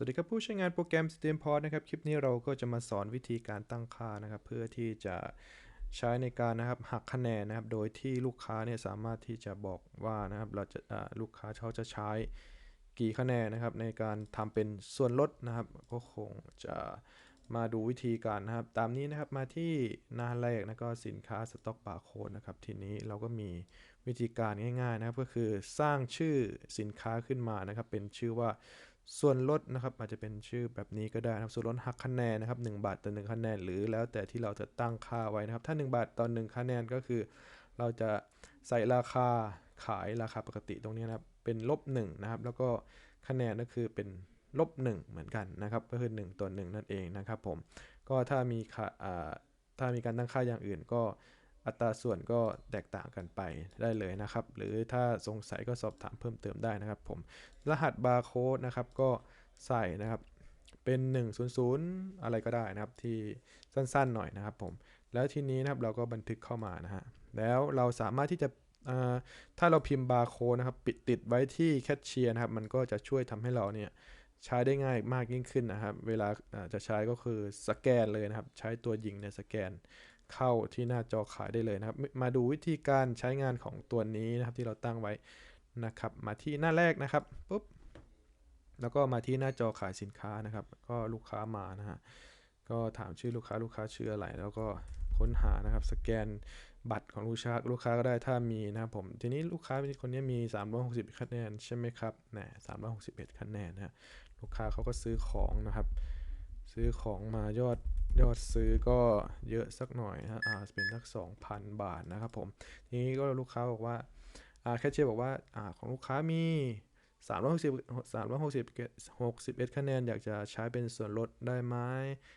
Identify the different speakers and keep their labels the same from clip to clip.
Speaker 1: สวัสดีครับผู้ใช้งานโปรแกรม Steamport นะครับ คลิปนี้เราก็จะมาสอนวิธีการตั้งค่านะครับ เพื่อที่จะใช้ในการนะครับหักคะแนนนะครับ โดยที่ลูกค้าเนี่ยสามารถที่จะบอกว่านะครับ เราจะลูกค้าเขาจะใช้กี่คะแนนนะครับ ในการทำเป็นส่วนลดนะครับ ก็คงจะมาดูวิธีการนะครับ ตามนี้นะครับมาที่หน้าแรกนะก็สินค้าสต็อกบาร์โค้ดนะครับ ทีนี้เราก็มีวิธีการง่าย ๆ นะครับ ก็คือสร้างชื่อสินค้าขึ้นมานะครับ เป็นชื่อว่า ส่วนลดนะครับอาจจะเป็นชื่อแบบนี้ก็ได้นะครับส่วนลดหักคะแนนนะครับ1บาทต่อ1คะแนนหรือแล้วแต่ที่เราจะตั้งค่าไว้นะครับ ถ้า 1 บาทต่อ1คะแนนก็คือ เราจะใส่ราคาขายราคาปกติตรงนี้นะครับเป็นลบ1นะครับแล้วก็คะแนนก็คือเป็นลบ1เหมือนกันนะครับก็คือ 1ต่อ1นั่นเองนะครับผมก็ถ้ามีค่าอ่าถ้ามีการตั้งค่าอย่างอื่นก็ อัตราส่วนก็แตกต่างกันไปได้เลยนะครับ หรือถ้าสงสัยก็สอบถามเพิ่มเติมได้นะครับผม รหัสบาร์โค้ดนะครับก็ใส่นะครับเป็น 100 อะไรก็ได้นะครับที่สั้นๆหน่อยนะครับผม แล้วทีนี้นะครับเราก็บันทึกเข้ามานะฮะ แล้วเราสามารถที่จะถ้าเราพิมพ์บาร์โค้ดนะครับปิดติดไว้ที่แคชเชียร์นะครับ มันก็จะช่วยทำให้เราเนี่ยใช้ได้ง่ายมากยิ่งขึ้นนะครับ เวลาอ่าจะใช้ก็คือสแกนเลยนะครับ ใช้ตัวยิงเนี่ยสแกน เข้าที่หน้าจอขายได้เลยนะครับ มาดูวิธีการใช้งานของตัวนี้นะครับที่เราตั้งไว้นะครับ มาที่หน้าแรกนะครับปุ๊บแล้วก็มาที่หน้าจอขายสินค้านะครับ ก็ลูกค้ามานะฮะก็ถามชื่อลูกค้าลูกค้าชื่ออะไร แล้วก็ค้นหานะครับ สแกนบัตรของลูกค้าลูกค้าก็ได้ถ้ามีนะครับผมทีนี้ลูกค้าคนนี้มี 360คะแนนใช่ไหมครับแหน361คะแนนนะฮะลูกค้าเขาก็ซื้อของนะครับ ซื้อของมายอดยอดซื้อก็เยอะสักหน่อยนะฮะอ่าเป็นสัก2,000 บาทนะครับผมทีนี้ก็ลูกค้าบอกว่าอ่าแคชเชียร์บอกว่าอ่าของลูกค้ามี 360 360 61คะแนนอยากจะใช้เป็นส่วนลดได้ไหม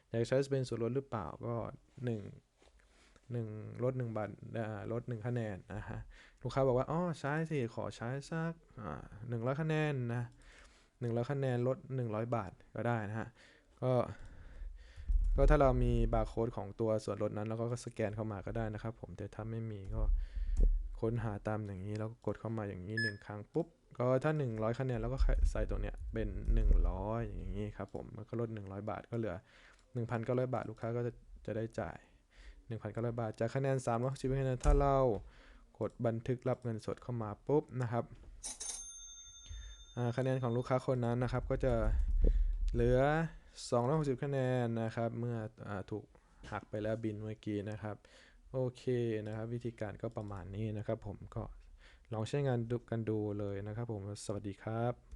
Speaker 1: อยากจะใช้เป็นส่วนลดหรือเปล่าก็1 1ลด1บาทลด1คะแนนนะฮะลูกค้าบอกว่าอ๋อใช้สิขอใช้สักอ่า100คะแนนนะ100คะแนนลด100 บาทก็ได้นะฮะ ก็ก็ถ้าเรามีบาร์โค้ดของตัวส่วนลดนั้น แล้วก็สแกนเข้ามาก็ได้นะครับ ผมแต่ถ้าไม่มีก็ค้นหาตามอย่างนี้แล้วก็กดเข้ามาอย่างนี้ 1 ครั้งปุ๊บ ก็ถ้า 100คะแนนแล้วก็ใส่ตรงเนี้ยเป็น 100 อย่างนี้ครับผมมันก็ลด 100 บาทก็เหลือ 1,900 บาทลูกค้าก็จะจะได้จ่าย 1,900 บาทจากคะแนน360คะแนนถ้าเรากดบันทึกรับเงินสดเข้ามาปุ๊บนะครับคะแนนของลูกค้าคนนั้นนะครับก็จะเหลือ 260 คะแนนนะครับ เมื่ออถูกหักไปแล้วบินเมื่อกี้นะครับ โอเคนะครับ วิธีการก็ประมาณนี้นะครับ ผมก็ลองใช้งานดูกันดูเลยนะครับ ผมสวัสดีครับ